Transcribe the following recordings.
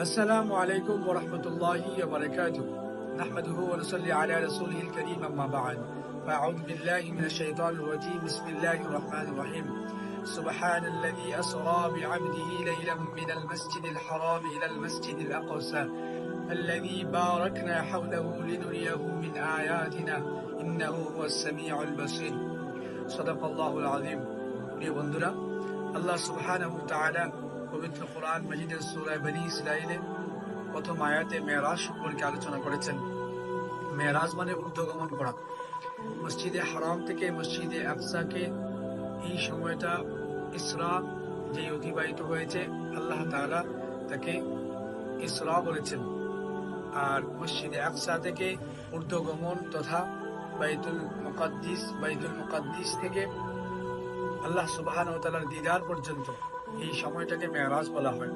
السلام عليكم ورحمة الله وبركاته نحمده ونصلي على رسوله الكريم أما بعد فأعوذ بالله من الشيطان الرجيم بسم الله الرحمن الرحيم سبحان الذي أسرى بعبده ليلا من المسجد الحرام إلى المسجد الأقصى الذي باركنا حوله لنريه من آياتنا إنه هو السميع البصير صدق الله العظيم প্রিয় বন্ধুরা আল্লাহ সুবহানাহু ওয়া তাআলা পবিত্র কোরআন মাজিদের সুরায় বনি ইসরাইলে প্রথম আয়াতে মেরাজ সম্পর্কে আলোচনা করেছেন। মেরাজ মানে ঊর্ধ্বগমন করা। মসজিদে হারাম থেকে মসজিদে আফসাকে এই সময়টা ইসরা যে অতিবাহিত হয়েছে, আল্লাহ তাআলা তাকে ইসরা বলেছেন। আর মসজিদে আকসা থেকে ঊর্ধ্বগমন তথা বাইতুল মুকাদ্দিস বাইতুল মুকাদ্দিস থেকে আল্লাহ সুবহান ও তাআলার দিদার পর্যন্ত এই সময়টাকে মেরাজ বলা হয়।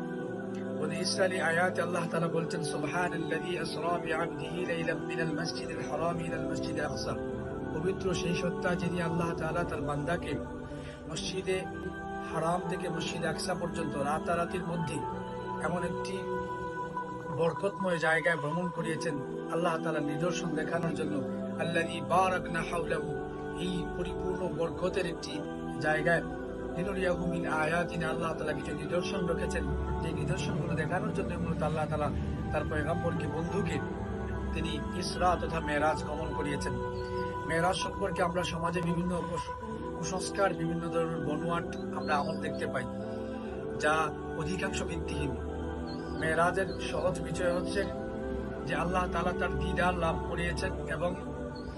বনি ইসরায়েলি আয়াতে আল্লাহ তাআলা বলছেন, সুবহানাল্লাযী আসরা বিআবদিহি লাইলাম মিনাল মাসজিদিল হারাম ইলাল মাসজিদিল আকসা। পবিত্র সেই সত্তা যিনি আল্লাহ তাআলা তার বান্দাকে মসজিদে হারাম থেকে মসজিদে আকসা পর্যন্ত রাতারাতির মধ্যে এমন একটি বরকতময় জায়গায় ভ্রমণ করিয়েছেন আল্লাহ তাআলা নিদর্শন দেখানোর জন্য। আল্লাযী বারাকনা হাওলাহু, এই পরিপূর্ণ বরকতের একটি জায়গায় লিনুরিয়াহু মিন আয়াতিনা, আল্লাহ তাআলা কিছু নিদর্শন রেখেছেন। যে নিদর্শনগুলো দেখানোর জন্য মূলত আল্লাহ তাআলা তার পয়গম্বরকে, বন্ধুকে তিনি ইসরা তথা মেরাজ গমন করিয়েছেন। মেরাজ সম্পর্কে আমরা সমাজে বিভিন্ন কুসংস্কার, বিভিন্ন ধরনের বনুয়াট আমরা আমল দেখতে পাই, যা অধিকাংশ ভিত্তিহীন। মেরাজের সহজ বিষয় হচ্ছে যে আল্লাহ তালা তার দিদার লাভ করিয়েছেন এবং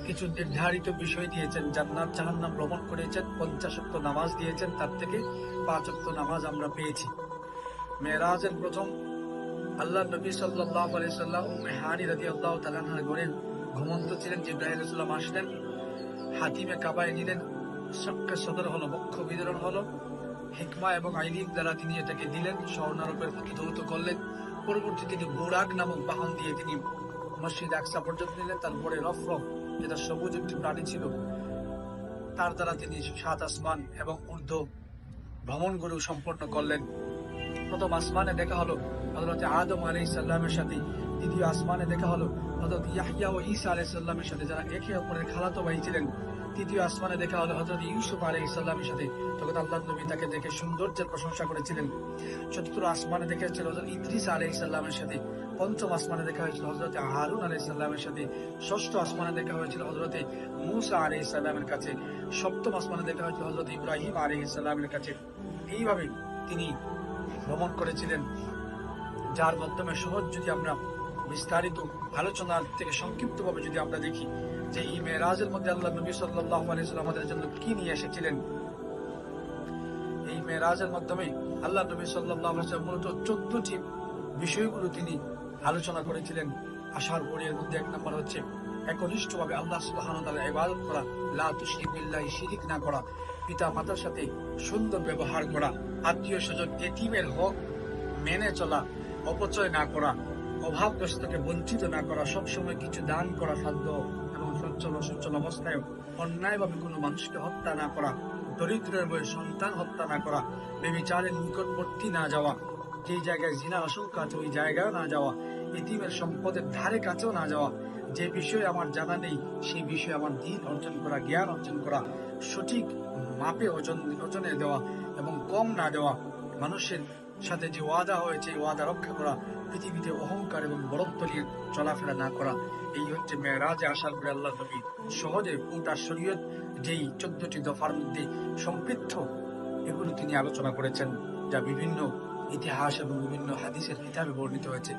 কিছু নির্ধারিত বিষয় দিয়েছেন। জান্নাত জাহান্নাম ভ্রমণ করেছেন পঞ্চাশক্ত নামাজ দিয়েছেন, তার থেকে পাঁচক্ত নামাজ আমরা পেয়েছি। মেরাজের প্রথম আল্লাহ নবী সাল্লাল্লাহু আলাইহি সাল্লাম উম্মে হানি রাদিয়াল্লাহু তাআলা আনহার ঘরে ঘুমন্ত ছিলেন জিব্রাইল সাল্লাম আসলেন। হাতিমে কাবায় নিলেন। সবকে সদর হলো, বক্ষ বিতরণ হলো। হিকমা এবং আইলিম দ্বারা তিনি এটাকে দিলেন। স্বর্ণারোপের প্রতি ধৌত করলেন। পরবর্তী তিনি বোরাক নামক বাহন দিয়ে তিনি মসজিদ আকসা পর্যন্ত নিলেন। তারপরে রফ রফ যেটা সবুজ একটি প্রাণী ছিল, তার দ্বারা তিনি সাত আসমান এবং ঊর্ধ্ব ভ্রমণগুলো সম্পন্ন করলেন। প্রথম আসমানে দেখা হলো হজরত আদম আলাই সাল্লামের সাথে, দ্বিতীয় আসমানে দেখা হলো হজরত ইয়াহিয়া ও ঈসা আলাই সাল্লামের সাথে, যারা একে অপরের খালাতো ভাই ছিলেন। তৃতীয় আসমানে দেখা হলো হজরত ইউসুফ আলাই সাল্লামের সাথে, তখন আল্লাহ নবী তাকে দেখে সৌন্দর্যের প্রশংসা করেছিলেন। চতুর্থ আসমানে দেখা হয়েছিল হজরত ইদ্রিস আলাই সাল্লামের সাথে পঞ্চম আসমানে দেখা হয়েছিল হজরত হারুন আলাই সাল্লামের সাথে। ষষ্ঠ আসমানে দেখা হয়েছিল হজরতে মুসা আলাই সাল্লামের কাছে। সপ্তম আসমানে দেখা হয়েছিল হজরত ইব্রাহিম আলাই সাল্লামের কাছে। এইভাবে তিনি ভ্রমণ করেছিলেন, যার মাধ্যমে সহজ যদি আমরা বিস্তারিত আলোচনার থেকে সংক্ষিপ্তভাবে যদি আমরা দেখি যে এই মেরাজের মধ্যে আল্লাহ নবী আলাইহি আমাদের জন্য কি নিয়ে এসেছিলেন। এই মেরাজের মাধ্যমে আল্লাহ নবী ওয়াসাল্লাম মূলত চোদ্দটি বিষয়গুলো তিনি আলোচনা করেছিলেন। আসার পরে এর মধ্যে এক নম্বর হচ্ছে, একনিষ্ঠভাবে আল্লাহ সুবহানাহু ওয়া তাআলার ইবাদত করা, লা তুশরিক শিরিক না করা, পিতা মাতার সাথে সুন্দর ব্যবহার করা, আত্মীয় স্বজন এতিমের হক মেনে চলা, অপচয় না করা, অভাবগ্রস্তকে বঞ্চিত না করা, সবসময় কিছু দান করা সাধ্য এবং সচ্ছল অসচ্ছল অবস্থায় অন্যায়ভাবে কোনো মানুষকে হত্যা না করা, দরিদ্রের বয়ে সন্তান হত্যা না করা, বেবিচারের নিকটবর্তী না যাওয়া যে জায়গায় জিনার আশঙ্কা কাছে ওই জায়গায় না যাওয়া। এতিমের সম্পদের ধারে কাছেও না যাওয়া। যে বিষয়ে আমার জানা নেই, সেই বিষয়ে আমার দিন অর্জন করা, জ্ঞান অর্জন করা সঠিক মাপে ওজন, ওজনে দেওয়া এবং কম না দেওয়া মানুষের সাথে যে ওয়াদা হয়েছে ওয়াদা রক্ষা করা, পৃথিবীতে অহংকার এবং বরত্ব নিয়ে চলাফেরা না করা, এই হচ্ছে মেয়েরাজে আসার পরে আল্লাহ নবী। সহজে পুটা শরীয়ত যেই চোদ্দটি দফার মধ্যে সম্পৃক্ত, এগুলো তিনি আলোচনা করেছেন, যা বিভিন্ন ইতিহাস এবং বিভিন্ন হাদিসের কিতাবে বর্ণিত হয়েছে।